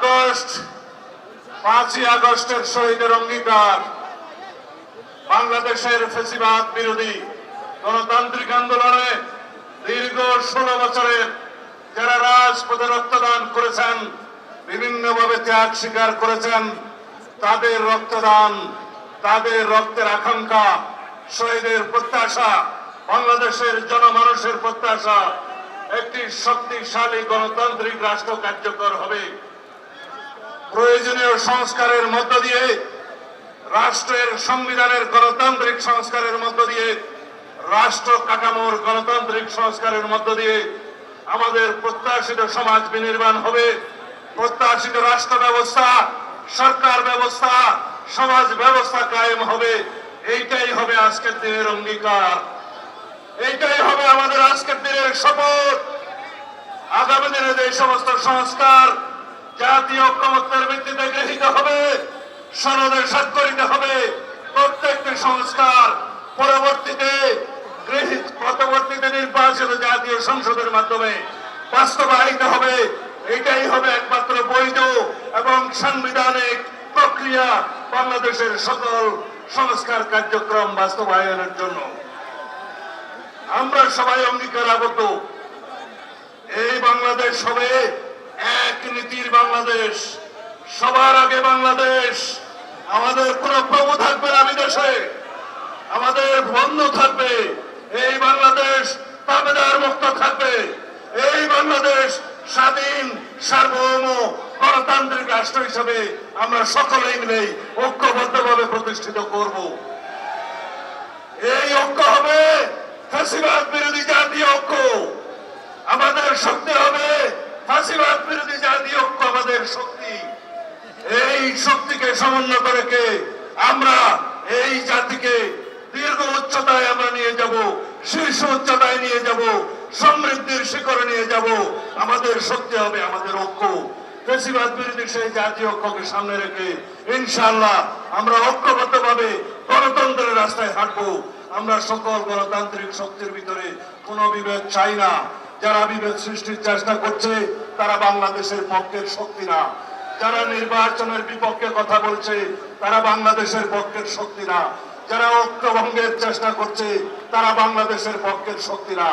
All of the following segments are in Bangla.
আগস্ট, পাঁচই আগস্টের শহীদের অঙ্গীকার। বাংলাদেশের ফেসিবাদ বিরোধী গণতান্ত্রিক আন্দোলনে দীর্ঘ ষোলো বছরের যারা রাজপথে রক্তদান করেছেন, বিভিন্নভাবে ত্যাগ স্বীকার করেছেন, তাদের রক্তদান, তাদের রক্তের আকাঙ্ক্ষা, শহীদের প্রত্যাশা, বাংলাদেশের জনমানুষের প্রত্যাশা, একটি শক্তিশালী গণতান্ত্রিক রাষ্ট্র কার্যকর হবে। প্রয়োজনীয় সংস্কারের মধ্য দিয়ে, রাষ্ট্রের সংবিধানের গণতান্ত্রিক সংস্কারের মধ্য দিয়ে, রাষ্ট্র কাঠামোর গণতান্ত্রিক সংস্কারের মধ্য দিয়ে আমাদের প্রত্যাশিত সমাজ বিনির্মাণ হবে। প্রত্যাশিত রাষ্ট্র ব্যবস্থা, সরকার ব্যবস্থা, সমাজ ব্যবস্থা কায়েম হবে। এইটাই হবে আজকের দিনের অঙ্গীকার। এইটাই হবে আমাদের আজকের দিনের শপথ। আগামী দিনে যে সমস্ত সংস্কার জাতীয় ঐক্যমত্যের ভিত্তিতে গৃহীত হবে সনদে স্বাক্ষরিত হবে। প্রত্যেকটি সংস্কার পরবর্তীতে পরবর্তীতে নির্বাচিত জাতীয় সংসদের মাধ্যমে বাস্তবায়িত হবে। এটাই হবে একমাত্র বৈধ এবং সাংবিধানিক প্রক্রিয়া বাংলাদেশের সকল সংস্কার কার্যক্রম বাস্তবায়নের জন্য। আমরা সবাই অঙ্গীকার আবদ্ধ এই বাংলাদেশ হবে বাংলাদেশ, সবার আগে বাংলাদেশ, আমাদের কোন প্রভু থাকবে না বিদেশে আমাদের বন্ধু থাকবে, এই বাংলাদেশ তাবেদার মুক্ত থাকবে, এই বাংলাদেশ স্বাধীন, সার্বভৌম, গণতান্ত্রিক রাষ্ট্র হিসেবে আমরা সকলেই মিলে ঐক্যবদ্ধভাবে প্রতিষ্ঠিত করব। এই ঐক্য হবে ফাঁসিবাদ বিরোধী জাতীয় ঐক্য। আমাদের শক্তি হবে ফাঁসিবাদ বিরোধী জাতীয় ঐক্য আমাদের শক্তি। এই শক্তিকে সমুন্নত রেখে আমরা এই জাতিকে দীর্ঘ উচ্চতায় আমরা নিয়ে যাব, শীর্ষ উচ্চতায় নিয়ে যাব, সমৃদ্ধির শিখরে নিয়ে যাব। আমাদের শক্তি হবে আমাদের ঐক্য। ফেসিবাদ বিরোধী সেই জাতীয় ঐক্যকে সামনে রেখে ইনশাআল্লাহ আমরা ঐক্যবদ্ধভাবে গণতন্ত্রের রাস্তায় হাঁটবো। আমরা সকল গণতান্ত্রিক শক্তির ভিতরে কোনো বিভেদ চাই না। যারা বিভেদ সৃষ্টির চেষ্টা করছে, তারা বাংলাদেশের পক্ষের শক্তি না। যারা নির্বাচনের বিপক্ষে কথা বলছে, তারা বাংলাদেশের পক্ষের শক্তি না। যারা ঐক্যভঙ্গের চেষ্টা করছে, তারা বাংলাদেশের পক্ষের শক্তি না।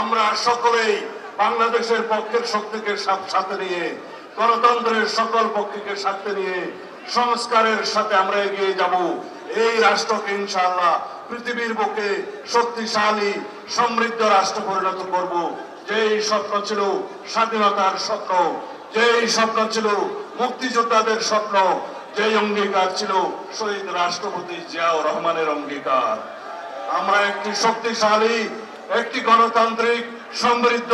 আমরা সকলেই বাংলাদেশের পক্ষের শক্তিকে সাথে নিয়ে, গণতন্ত্রের সকল পক্ষকে সাথে নিয়ে, সংস্কারের সাথে আমরা এগিয়ে যাব। এই রাষ্ট্রকে ইনশাআল্লাহ পৃথিবীর বুকে শক্তিশালী, সমৃদ্ধ রাষ্ট্র পরিণত করব। যেই স্বপ্ন ছিল স্বাধীনতার স্বপ্ন, যেই স্বপ্ন ছিল মুক্তিযোদ্ধাদের স্বপ্ন, যেই অঙ্গীকার ছিল শহীদ রাষ্ট্রপতি জিয়াউর রহমানের অঙ্গীকার। আমরা একটি শক্তিশালী, একটি গণতান্ত্রিক, সমৃদ্ধ,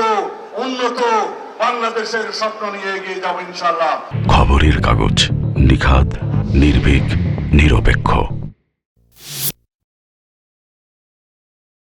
উন্নত বাংলাদেশের স্বপ্ন নিয়ে এগিয়ে যাব ইনশাল্লাহ খবরের কাগজ নিখাত নির্ভীক, নিরপেক্ষ।